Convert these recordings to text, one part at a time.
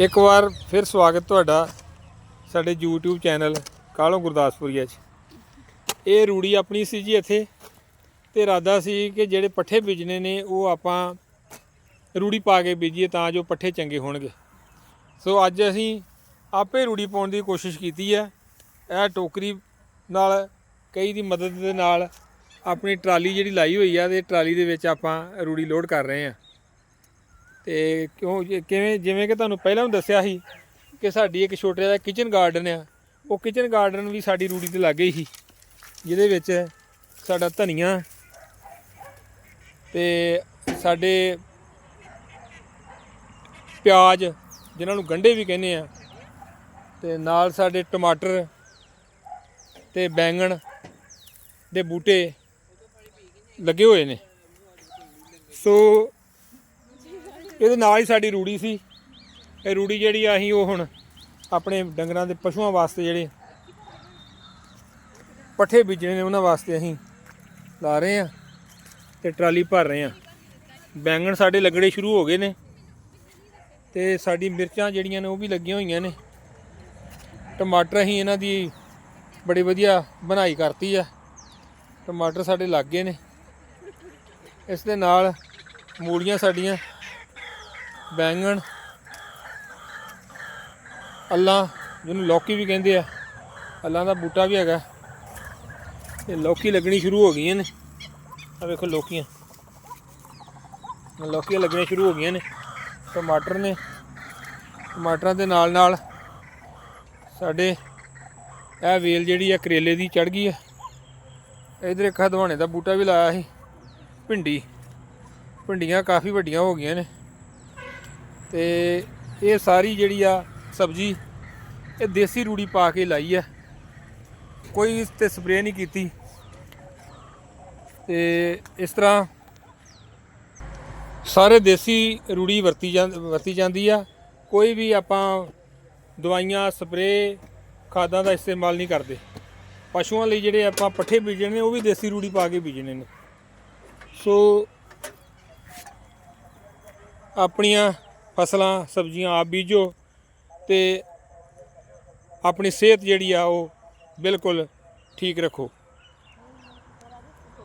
ਇੱਕ ਵਾਰ ਫਿਰ ਸਵਾਗਤ ਤੁਹਾਡਾ ਸਾਡੇ YouTube ਚੈਨਲ ਕਾਲੋਂ ਗੁਰਦਾਸਪੁਰੀਆ 'ਚ। ਇਹ ਰੂੜੀ ਆਪਣੀ ਸੀ ਜੀ ਇੱਥੇ ਤੇ ਇਰਾਦਾ ਸੀ ਕਿ ਜਿਹੜੇ ਪੱਠੇ ਬੀਜਣੇ ਨੇ ਉਹ ਆਪਾਂ ਰੂੜੀ ਪਾ ਕੇ ਬੀਜੀਏ ਤਾਂ ਜੋ ਪੱਠੇ ਚੰਗੇ ਹੋਣਗੇ। ਸੋ ਅੱਜ ਅਸੀਂ ਆਪੇ ਰੂੜੀ ਪਾਉਣ ਦੀ ਕੋਸ਼ਿਸ਼ ਕੀਤੀ ਹੈ। ਇਹ ਟੋਕਰੀ ਨਾਲ ਕਈ ਦੀ ਮਦਦ ਦੇ ਨਾਲ ਆਪਣੀ ਟਰਾਲੀ ਜਿਹੜੀ ਲਾਈ ਹੋਈ ਆ ਤੇ ਟਰਾਲੀ ਦੇ ਵਿੱਚ ਆਪਾਂ ਰੂੜੀ ਲੋਡ ਕਰ ਰਹੇ ਹਾਂ। ਤੇ ਕਿਉਂ ਕਿਵੇਂ, ਜਿਵੇਂ ਕਿ ਤੁਹਾਨੂੰ ਪਹਿਲਾਂ ਵੀ ਦੱਸਿਆ ਸੀ ਕਿ ਸਾਡੀ ਇੱਕ ਛੋਟਾ ਜਿਹਾ ਕਿਚਨ ਗਾਰਡਨ ਆ, ਉਹ ਕਿਚਨ ਗਾਰਡਨ ਵੀ ਸਾਡੀ ਰੂੜੀ ਤੇ ਲੱਗੇ ਹੀ, ਜਿਹਦੇ ਵਿੱਚ ਸਾਡਾ ਧਨੀਆ ਤੇ ਸਾਡੇ ਪਿਆਜ਼, ਜਿਨ੍ਹਾਂ ਨੂੰ ਗੰਢੇ ਵੀ ਕਹਿੰਦੇ ਆ, ਤੇ ਨਾਲ ਸਾਡੇ ਟਮਾਟਰ ਤੇ ਬੈਂਗਣ ਦੇ ਬੂਟੇ ਲੱਗੇ ਹੋਏ ਨੇ। ਸੋ ਇਹਦੇ ਨਾਲ ਹੀ ਸਾਡੀ ਰੂੜੀ ਸੀ। ਇਹ ਰੂੜੀ ਜਿਹੜੀ ਆ ਅਸੀਂ ਉਹ ਹੁਣ ਆਪਣੇ ਡੰਗਰਾਂ ਦੇ ਪਸ਼ੂਆਂ ਵਾਸਤੇ ਜਿਹੜੇ ਪੱਠੇ ਬੀਜਣੇ ਨੇ ਉਹਨਾਂ ਵਾਸਤੇ ਅਸੀਂ ਲਾ ਰਹੇ ਆ ਤੇ ਟਰਾਲੀ ਭਰ ਰਹੇ ਆ ਬੈਂਗਣ ਸਾਡੇ ਲੱਗਣੇ ਸ਼ੁਰੂ ਹੋ ਗਏ ਨੇ ਤੇ ਸਾਡੀ ਮਿਰਚਾਂ ਜਿਹੜੀਆਂ ਨੇ ਉਹ ਵੀ ਲੱਗੀਆਂ ਹੋਈਆਂ ਨੇ। ਟਮਾਟਰ ਅਸੀਂ ਇਹਨਾਂ ਦੀ ਬੜੀ ਵਧੀਆ ਬਣਾਈ ਕਰਤੀ ਆ। ਟਮਾਟਰ ਸਾਡੇ ਲੱਗ ਗਏ ਨੇ। ਇਸ ਦੇ ਨਾਲ ਮੂਲੀਆਂ ਸਾਡੀਆਂ ਬੈਂਗਣ। ਅੱਲਾ, ਜਿਹਨੂੰ ਲੌਕੀ ਵੀ ਕਹਿੰਦੇ ਆ, ਅੱਲਾ ਦਾ ਬੂਟਾ ਵੀ ਹੈਗਾ। ਇਹ ਲੌਕੀ ਲੱਗਣੀ ਸ਼ੁਰੂ ਹੋ ਗਈਆਂ ਨੇ। ਆ ਵੇਖੋ ਲੌਕੀਆਂ। ਲੌਕੀਆਂ ਲੱਗਣੀਆਂ ਸ਼ੁਰੂ ਹੋ ਗਈਆਂ ਨੇ। ਟਮਾਟਰ ਨੇ। ਟਮਾਟਰਾਂ ਦੇ ਨਾਲ ਨਾਲ ਸਾਡੇ ਇਹ ਵੇਲ ਜਿਹੜੀ ਆ ਕਰੇਲੇ ਦੀ ਚੜ ਗਈ ਆ। ਇਧਰ ਇੱਕ ਹਦਵਾਣੇ ਦਾ ਬੂਟਾ ਵੀ ਲਾਇਆ ਸੀ। ਭਿੰਡੀ। ਭਿੰਡੀਆਂ ਕਾਫੀ ਵੱਡੀਆਂ ਹੋ ਗਈਆਂ ਨੇ। ਤੇ ਇਹ ਸਾਰੀ ਜਿਹੜੀ ਆ ਸਬਜ਼ੀ ਇਹ ਦੇਸੀ ਰੂੜੀ ਪਾ ਕੇ ਲਾਈ ਆ। ਕੋਈ ਇਸ ਤੇ ਸਪਰੇਅ ਨਹੀਂ ਕੀਤੀ। ਤੇ ਇਸ ਤਰ੍ਹਾਂ ਸਾਰੇ ਦੇਸੀ ਰੂੜੀ ਵਰਤੀ ਜਾਂ, ਵਰਤੀ ਜਾਂਦੀ ਆ। ਕੋਈ ਵੀ ਆਪਾਂ ਦਵਾਈਆਂ, ਸਪਰੇਅ, ਖਾਦਾਂ ਦਾ ਇਸਤੇਮਾਲ ਨਹੀਂ ਕਰਦੇ। ਪਸ਼ੂਆਂ ਲਈ ਜਿਹੜੇ ਆਪਾਂ ਪੱਠੇ ਬੀਜਣੇ ਨੇ, ਉਹ ਵੀ ਦੇਸੀ ਰੂੜੀ ਪਾ ਕੇ ਬੀਜਣੇ ਨੇ। ਸੋ ਆਪਣੀਆਂ ਫਸਲਾਂ, ਸਬਜ਼ੀਆਂ ਆਪ ਬੀਜੋ ਤੇ ਆਪਣੀ ਸਿਹਤ ਜਿਹੜੀ ਆ ਉਹ ਬਿਲਕੁਲ ਠੀਕ ਰੱਖੋ।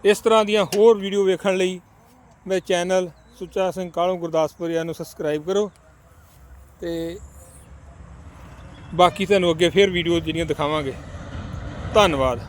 ਇਸ ਤਰ੍ਹਾਂ ਦੀਆਂ ਹੋਰ ਵੀਡੀਓ ਵੇਖਣ ਲਈ ਮੇਰੇ ਚੈਨਲ ਸੁੱਚਾ ਸਿੰਘ ਕਾਲੋਂ ਗੁਰਦਾਸਪੁਰੀਆ ਨੂੰ ਸਬਸਕ੍ਰਾਈਬ ਕਰੋ ਤੇ ਬਾਕੀ ਤੁਹਾਨੂੰ ਅੱਗੇ ਫਿਰ ਵੀਡੀਓ ਜਿਹੜੀਆਂ ਦਿਖਾਵਾਂਗੇ। ਧੰਨਵਾਦ।